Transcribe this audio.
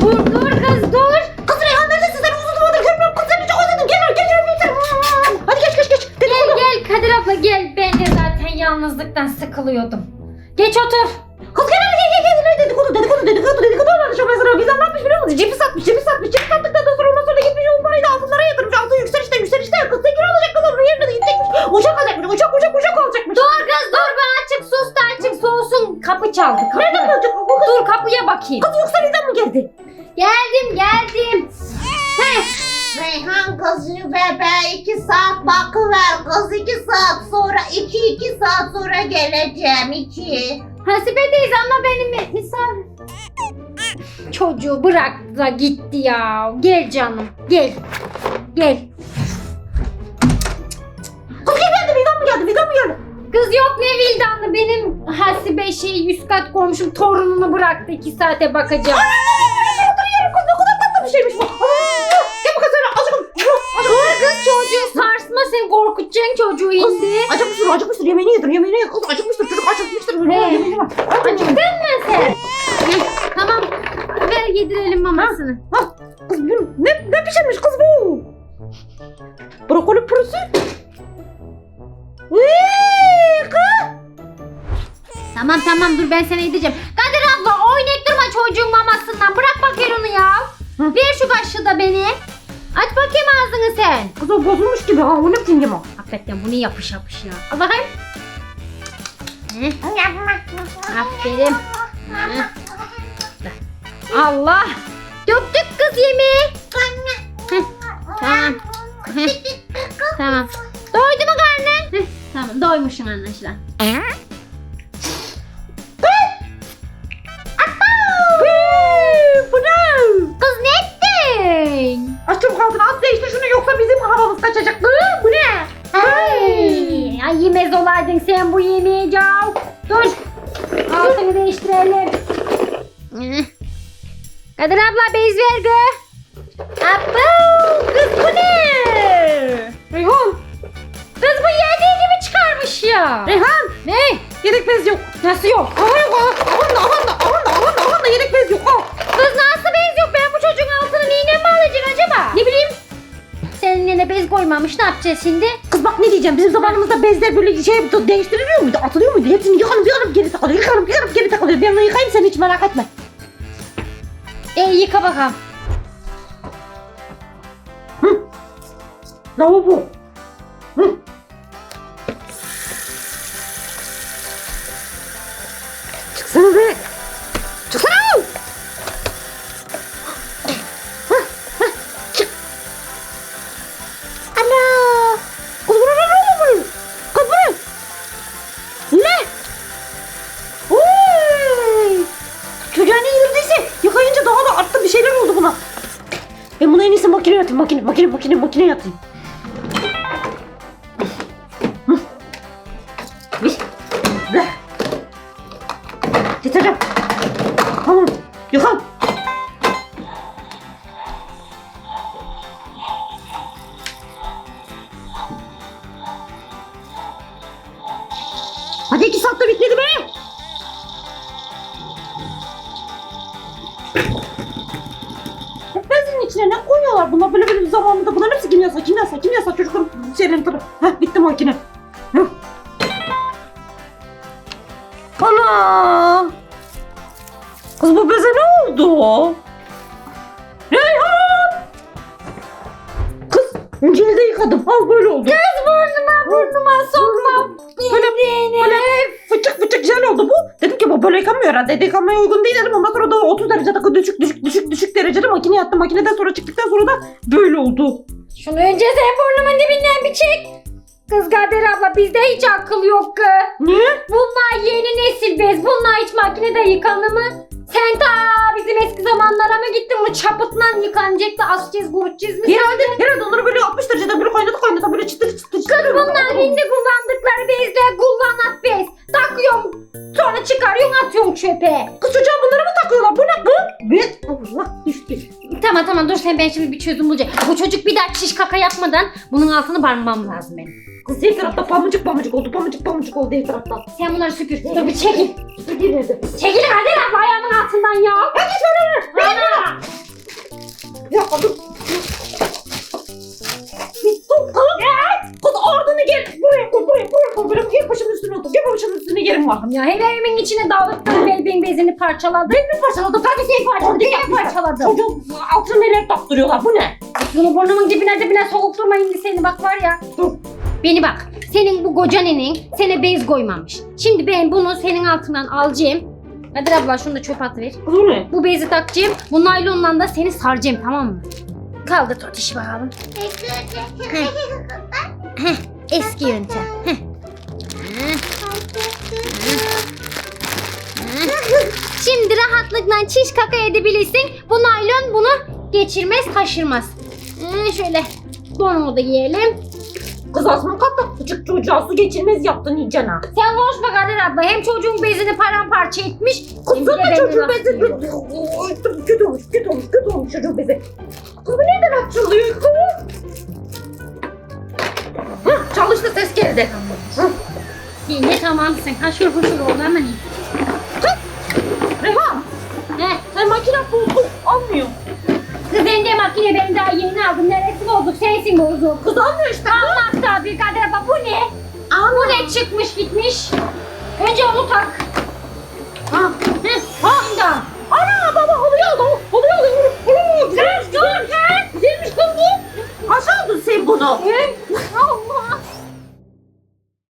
Dur dur kız dur. Kız Reyhan neredesin sen uzun zamandır görmüyorum kız seni çok özledim gel gel gel gel. Hadi geç geç geç. Gel gel Kadir abla gel. Ben de zaten yalnızlıktan sıkılıyordum. Geç otur. Kız gel hadi gel gel gel gel dedikodu dedikodu dedikodu dedikodu varmış o mesela bizden ne yapmış biliyor musun? Cipi satmış cipi satmış cipi sattıktan sonra ondan sonra gitmiş o parayı da altınlara yatırmış altın yükselişte yükselişte kız tekrar alacak onun yerine de gidecekmiş Kapı çaldı kapı. Nereden alacak o kız? Dur kapıya bakayım. Kız yoksa bizden mi geldi? Geldim geldim. Heh. Reyhan kızı bebeğe iki saat bakıver kız iki saat sonra iki iki saat sonra geleceğim iki. Hasibe teyze ama benim mi- misafir. Çocuğu bıraktı da gitti ya. Gel canım gel. Gel. Kız gel geldi bizden mi geldi bizden mi geldi? Kız yok ne vildanlı benim Hasibe şey üst kat komşum torununu bıraktı iki saate bakacağım. Otur yerim kız ne kadar tatlı bir şeymiş bu. Gel bakalım sen aşkım. Dur kız çocuğu sarsma sen korkutacaksın çocuğu indi. Acıkmıştır acıkmıştır yemeğini yedir yemeğini yedir kız acıkmıştır çocuk acıkmıştır. Yemeğini var. Acıktın mı sen? Tamam ver yedirelim mamasını. Kız bu ne, ne pişirmiş kız bu? Brokoli pürüzü. Eee. Tamam tamam dur ben sana yedireceğim. Kadir abla oynayıp durma çocuğun mamasından. Bırak bakayım onu ya. Hı. Ver şu kaşığı da beni. Aç bakayım ağzını sen. Kız o bozulmuş gibi ha o ne biçim yeme? Hakikaten bu ne yapış yapış ya. Al bakayım. Heh, aferin. Heh. Allah. Döktük kız yemeği. Heh, Tamam. Heh, Tamam. Doydu mu karnın? Tamam doymuşsun anlaşılan. Ettin? Açtım kalsın az değiştir şunu yoksa bizim havamız kaçacak. Iı, bu ne? Ay, ay yemez olaydın sen bu yemeği Cav. Dur. Altını değiştirelim. Kadir abla bez ver gö. Abo, kız bu ne? Reyhan. Kız bu yediği gibi çıkarmış ya. Reyhan. Ne? Yedek bez yok. Nasıl yok? Aha yok aha. Aman da aman da şimdi? Kız bak ne diyeceğim bizim zamanımızda bezler böyle şey değiştiriliyor muydu? Atılıyor muydu? Hepsini yıkanıp yıkanıp geri takılıyor. Yıkanıp yıkanıp geri takılıyor. Ben onu yıkayayım sen hiç merak etme. E yıka bakalım. Lavabo. Hı. Çıksana be. Makineye atayım. Makine, makine, makine, makineye atayım. Getireceğim. Tamam. Yıkan. Hadi iki saatte bitmedi be. Koyuyorlar bunlar böyle böyle bir zamanında bunların hepsi kimyasal kimyasal kimyasal çocukların şeylerin tabi. Heh bitti makine. Heh. Ana! Kız bu beze ne oldu? Reyhan! Kız önceli de yıkadım. Al böyle oldu. Kız burnuma burnuma sokma. Böyle yıkanmıyor herhalde. Yıkanmaya uygun değil dedim. Ondan sonra da 30 derecede düşük düşük düşük düşük derecede makineye attım. Makineden sonra çıktıktan sonra da böyle oldu. Şunu önce sen burnumun dibinden bir çek. Kız Kadir abla bizde hiç akıl yok kız. Niye? Bunlar yeni nesil bez. Bunlar hiç makinede yıkanır mı? Sen ta bizim eski zamanlara mı gittin? Bu çapıtla yıkanacak da asacağız, kurutacağız mı? Herhalde, herhalde onları böyle 60 derecede böyle kaynata kaynata böyle çıtır çıtır çıtır. Kız bunlar hindi kullandıkları bezler kullanat bez. Takıyorum sonra çıkarıyorsun atıyorsun çöpe. Kız çocuğa bunları mı takıyorlar? Bu ne kız? Evet. Allah düştü. Tamam tamam dur sen ben şimdi bir çözüm bulacağım. Bu çocuk bir daha şiş kaka yapmadan bunun altını barmam lazım benim. Kız diğer tarafta pamuk pamuk oldu. Pamuk pamuk oldu diğer tarafta. Sen bunları süpür. Dur bir çekil. Süpürge nerede? Çekil Kadir abla ayağımın altından ya. Ya. Ana. Bir dakika dur. Var. Ya her evimin içine dağıttım belbin bezini parçaladım. Bir parçaladı. Ben de seni parçaladı. Niye parçaladım? Çocuk altına neler taktırıyorlar. Bu ne? Bunu burnumun dibine dibine sokup durmayın seni bak var ya. Dur. Beni bak. Senin bu koca nenin sana bez koymamış. Şimdi ben bunu senin altından alacağım. Kadir abla şunu da çöp atıver. Bu ne? Bu bezi takacağım. Bu naylonla da seni saracağım tamam mı? Kaldır tut işi bakalım. Heh, eski yöntem. Rahatlıkla çiş kaka edebilirsin. Bu naylon bunu geçirmez, taşırmaz. Ee, şöyle donumu da giyelim. Kız asma kalk küçük çocuğa su geçirmez yaptın iyice ha. Sen konuşma Kadir abla. Hem çocuğun bezini paramparça etmiş. Kız sana çocuğun bezi kötü olmuş kötü olmuş kötü olmuş çocuğun bezi. Kız bu nereden açılıyor kız? Hah, çalıştı ses geldi. Hah, Yine tamamsın. Haşır huşur oldu hemen iyi. Bozuk? Kız almıyor işte. Allah da bir Kadir abla bu ne? Bu ne çıkmış gitmiş? Önce onu tak.